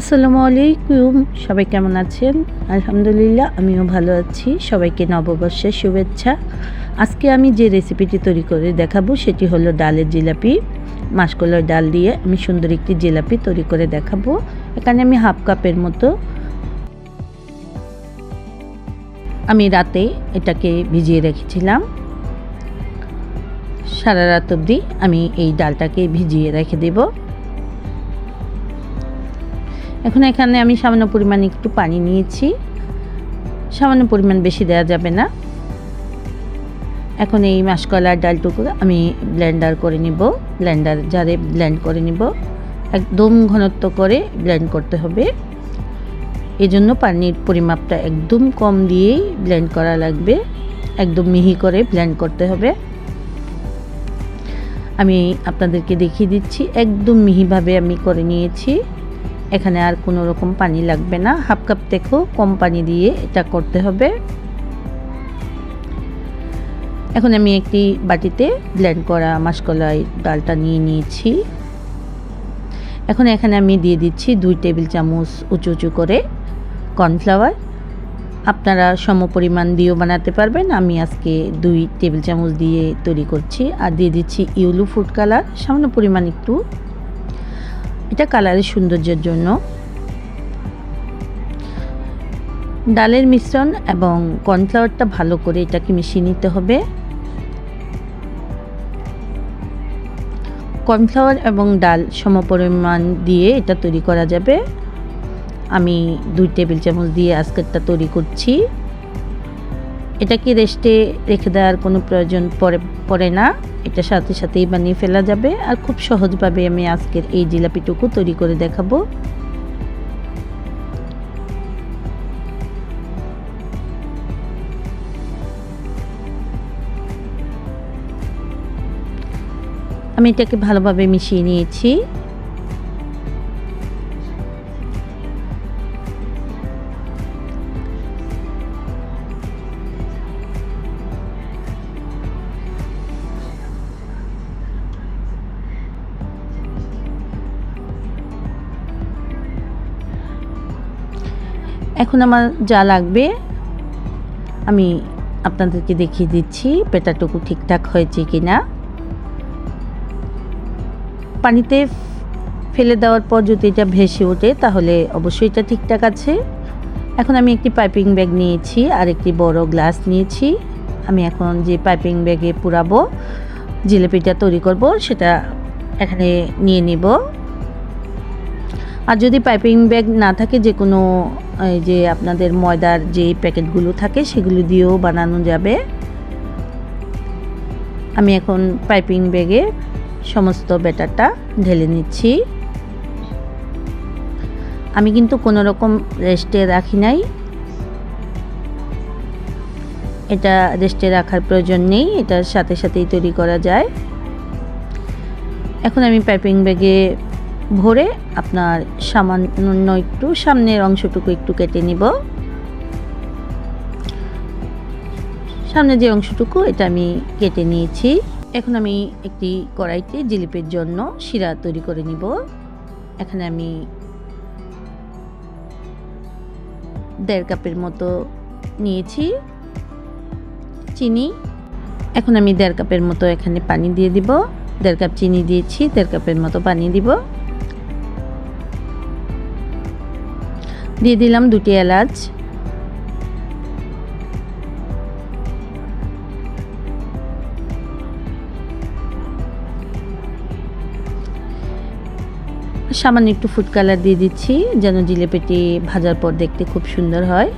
আসসালামু আলাইকুম। সবাই কেমন আছেন? আলহামদুলিল্লাহ, আমিও ভালো আছি। সবাইকে নববর্ষের শুভেচ্ছা। আজকে আমি যে রেসিপিটি তৈরি করে দেখাবো, সেটি হলো ডালের জিলাপি। মাসকলার ডাল দিয়ে আমি সুন্দর একটি জিলাপি তৈরি করে দেখাবো। এখানে আমি হাফ কাপের মতো আমি রাতে এটাকে ভিজিয়ে রেখেছিলাম। সারা রাত অবধি আমি এই ডালটাকে ভিজিয়ে রেখে দেবো। এখন এখানে আমি সামান্য পরিমাণ একটু পানি নিয়েছি। সামান্য পরিমাণ বেশি দেওয়া যাবে না। এখন এই মাসকলার ডালটুকু আমি ব্লেন্ডার করে নিব। ব্লেন্ডার জারে ব্লেন্ড করে নিব। একদম ঘনত্ব করে ব্লেন্ড করতে হবে। এই জন্য পানির পরিমাপটা একদম কম দিয়েই ব্লেন্ড করা লাগবে। একদম মিহি করে ব্লেন্ড করতে হবে। আমি আপনাদেরকে দেখিয়ে দিচ্ছি। একদম মিহিভাবে আমি করে নিয়েছি। এখানে আর কোনো রকম পানি লাগবে না। হাফ কাপ থেকেও কম পানি দিয়ে এটা করতে হবে। এখন আমি একটি বাটিতে ব্লেন্ড করা মাসকলাই ডালটা নিয়ে নিয়েছি। এখন এখানে আমি দিয়ে দিচ্ছি দুই টেবিল চামচ উঁচু উঁচু করে কর্নফ্লাওয়ার। আপনারা সম পরিমাণ দিয়েও বানাতে পারবেন। আমি আজকে দুই টেবিল চামচ দিয়ে তৈরি করছি। আর দিয়ে দিচ্ছি ইউলু ফুড কালার। সামান্য পরিমাণ একটু এটা কালারের সৌন্দর্যের জন্য। ডালের মিশ্রণ এবং কর্নফ্লাওয়ারটা ভালো করে এটাকে মিশিয়ে নিতে হবে। কর্নফ্লাওয়ার এবং ডাল সমপরিমাণ দিয়ে এটা তৈরি করা যাবে। আমি দুই টেবিল চামচ দিয়ে আজকেরটা তৈরি করছি। এটাকে রেস্টে রেখে দেওয়ার কোনো প্রয়োজন পড়ে পড়ে না? এটা সাথে সাথেই বানিয়ে ফেলা যাবে। আর খুব সহজভাবে আমি আজকের এই জিলাপিটুকু তৈরি করে দেখাবো। আমি এটাকে ভালোভাবে মিশিয়ে নিয়েছি। এখন আমার যা লাগবে, আমি আপনাদেরকে দেখিয়ে দিচ্ছি পেটাটুকু ঠিকঠাক হয়েছে কি না পানিতে ফেলে দেওয়ার পর যদি এটা ভেসে ওঠে, তাহলে অবশ্যই এটা ঠিকঠাক আছে। এখন আমি একটি পাইপিং ব্যাগ নিয়েছি আর একটি বড় গ্লাস নিয়েছি। আমি এখন যে পাইপিং ব্যাগে পুরাবো, জিলিপিটা তৈরি করব, সেটা এখানে নিয়ে নিব। আর যদি পাইপিং ব্যাগ না থাকে যে কোনো এই যে আপনাদের ময়দার যে প্যাকেটগুলো থাকে, সেগুলো দিয়েও বানানো যাবে। আমি এখন পাইপিং ব্যাগে সমস্ত ব্যাটারটা ঢেলে নিচ্ছি। আমি কিন্তু কোনো রকম রেস্টে রাখি নাই। এটা রেস্টে রাখার প্রয়োজন নেই, এটার সাথে সাথেই তৈরি করা যায়। এখন আমি পাইপিং ব্যাগে ভরে আপনার সামান্য একটু, সামনের অংশটুকু একটু কেটে নিব। সামনে যে অংশটুকু, এটা আমি কেটে নিয়েছি। এখন আমি একটি কড়াইতে জিলিপির জন্য শিরা তৈরি করে নিব। এখানে আমি দেড় কাপের মতো নিয়েছি চিনি। এখন আমি দেড় কাপের মতো এখানে পানি দিয়ে দিব। দেড় কাপ চিনি দিয়েছি, দেড় কাপের মতো পানি দিব। দিয়ে দিলাম দুটি এলাচ। সামান্য একটু ফুড কালার দিয়ে দিচ্ছি, যেন জিলেপিটি ভাজার পর দেখতে খুব সুন্দর হয়।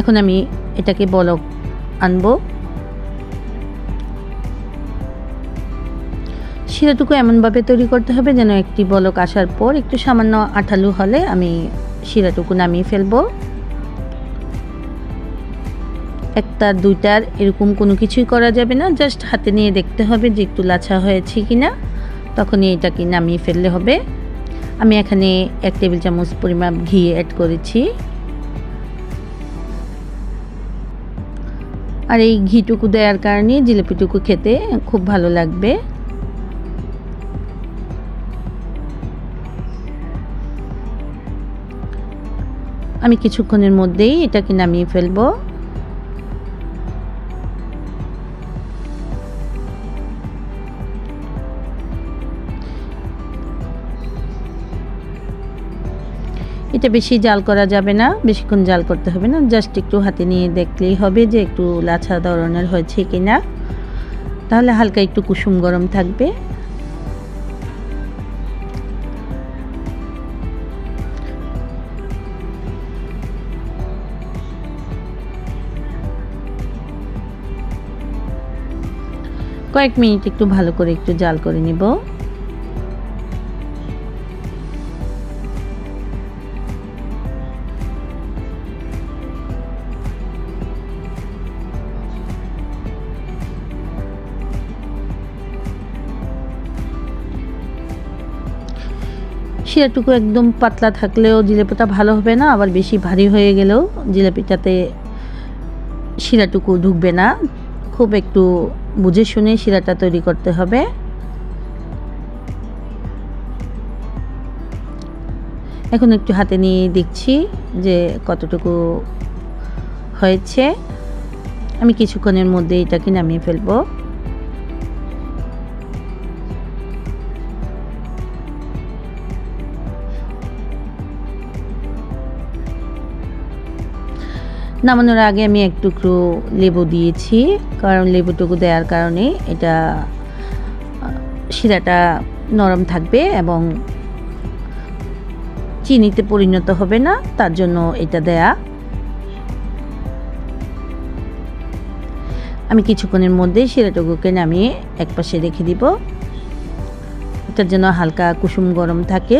এখন আমি এটাকে বলক আনব। শিরাটুকু এমনভাবে তৈরি করতে হবে যেন একটি বলক আসার পর একটু সামান্য আঠালু হলে আমি শিরাটুকু নামিয়ে ফেলব। একটার দুইটার এরকম কোনো কিছুই করা যাবে না, জাস্ট হাতে নিয়ে দেখতে হবে যে একটু লাছা হয়েছে কি না তখনই এটাকে নামিয়ে ফেললে হবে। আমি এখানে এক টেবিল চামচ পরিমাপ ঘি অ্যাড করেছি। আর এই ঘিটুকু দেওয়ার কারণে জিলিপিটুকু খেতে খুব ভালো লাগবে। আমি কিছুক্ষণের মধ্যেই এটাকে নামিয়ে ফেলব। এটা বেশি জাল করা যাবে না, বেশিক্ষণ জাল করতে হবে না, জাস্ট একটু হাতে নিয়ে দেখলেই হবে যে একটু লাছা ধরনের হয়েছে কি না তাহলে হালকা একটু কুসুম গরম থাকবে। কয়েক মিনিট একটু ভালো করে একটু জাল করে নিব। শিরাটুকু একদম পাতলা থাকলেও জিলেপিটা ভালো হবে না, আবার বেশি ভারী হয়ে গেলেও জিলেপিটাতে শিরাটুকু ঢুকবে না। খুব একটু বুঝে শুনে শিরাটা তৈরি করতে হবে। এখন একটু হাতে নিয়ে দেখছি যে কতটুকু হয়েছে। আমি কিছুক্ষণের মধ্যে এটাকে নামিয়ে ফেলব। নামানোর আগে আমি এক টুকরো লেবু দিয়েছি, কারণ লেবুটুকু দেওয়ার কারণে এটা শিরাটা নরম থাকবে এবং চিনিতে পরিণত হবে না, তার জন্য এটা দেয়া। আমি কিছুক্ষণের মধ্যে শিরাটুকুকে নামিয়ে একপাশে রেখে দিব। এটার জন্য হালকা কুসুম গরম থাকে।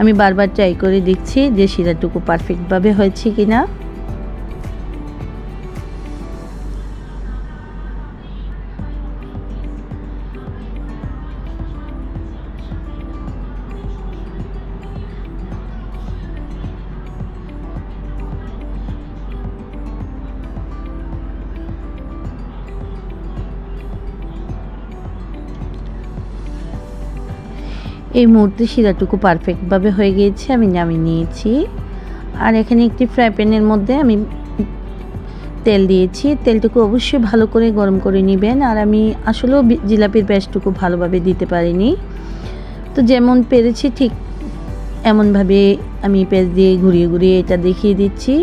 আমি বারবার ট্রাই করে দেখছি যে শিরাটুকু পারফেক্টভাবে হয়েছে কি না এই মুহূর্তে শিরাটুকু পারফেক্টভাবে হয়ে গিয়েছে, আমি নামিয়ে নিয়েছি। আর এখানে একটি ফ্রাই প্যানের মধ্যে আমি তেল দিয়েছি। তেলটুকু অবশ্যই ভালো করে গরম করে নেবেন। আর আমি আসলেও জিলাপির ব্যাসটুকু ভালোভাবে দিতে পারিনি। তো যেমন পেরেছি ঠিক এমনভাবে আমি পেঁয়াজ দিয়ে ঘুরিয়ে ঘুরিয়ে এটা দেখিয়ে দিচ্ছি।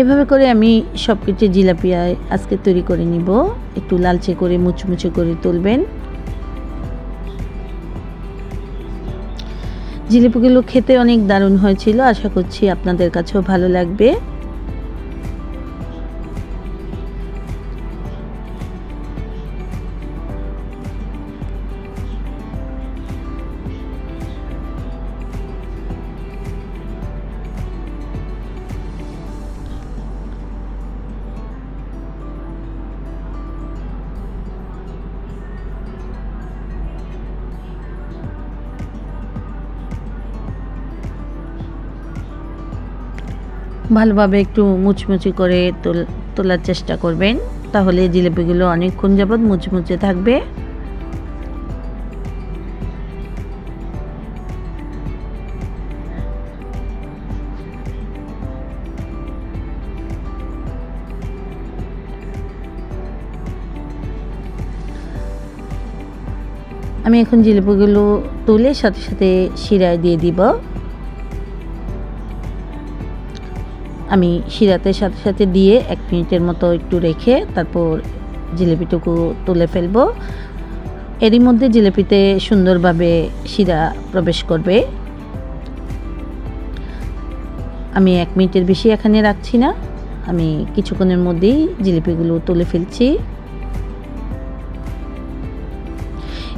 এভাবে করে আমি সব কিছু জিলাপি আজকে তৈরি করে নিব। একটু লালচে করে মুচমুচে করে তুলবেন। জিলিপিগুলো খেতে অনেক দারুণ হয়েছিল। আশা করছি আপনাদের কাছেও ভালো লাগবে। ভালোভাবে একটু মুচমুচি করে তোলার চেষ্টা করবেন। তাহলে জিলিপিগুলো অনেকক্ষণ যাবৎ মুচমুচে থাকবে। আমি এখন জিলিপিগুলো তুলে সাথে সাথে শিরায় দিয়ে দিব। আমি শিরাতে সাথে সাথে দিয়ে এক মিনিটের মতো একটু রেখে তারপর জিলিপিটুকু তুলে ফেলব। এরই মধ্যে জিলিপিতে সুন্দরভাবে শিরা প্রবেশ করবে। আমি এক মিনিটের বেশি এখানে রাখছি না। আমি কিছুক্ষণের মধ্যেই জিলিপিগুলো তুলে ফেলছি।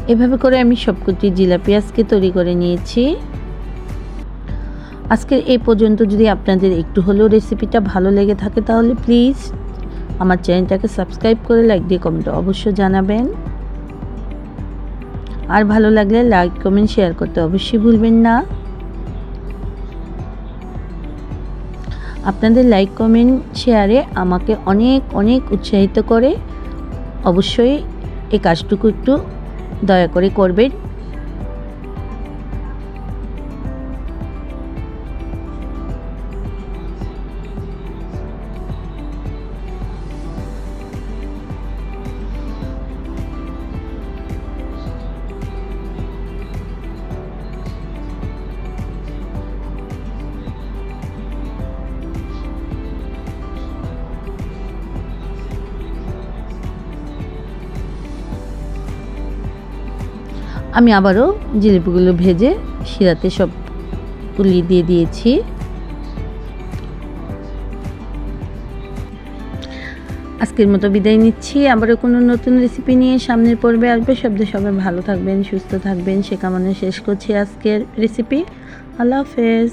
এভাবে করে আমি সবকটি জিলাপি আজকে তৈরি করে নিয়েছি। আজকের এই পর্যন্ত যদি আপনাদের একটু হলেও রেসিপিটা ভালো লেগে থাকে, তাহলে প্লিজ আমার চ্যানেলটাকে সাবস্ক্রাইব করে লাইক দিয়ে কমেন্ট অবশ্যই জানাবেন। আর ভালো লাগলে লাইক কমেন্ট শেয়ার করতে অবশ্যই ভুলবেন না। আপনাদের লাইক কমেন্ট শেয়ারে আমাকে অনেক অনেক উৎসাহিত করে। অবশ্যই এই কাজটুকু একটু দয়া করে করবেন। আমি আবারও জিলিপিগুলো ভেজে শিরাতে সব তুলি দিয়ে দিয়েছি। আজকের মতো বিদায় নিচ্ছি। আবারও কোনো নতুন রেসিপি নিয়ে সামনের পর্বে আসবে। শব্দ সবাই ভালো থাকবেন, সুস্থ থাকবেন। সে কামনে শেষ করছি আজকের রেসিপি আল্লাহ হাফেজ।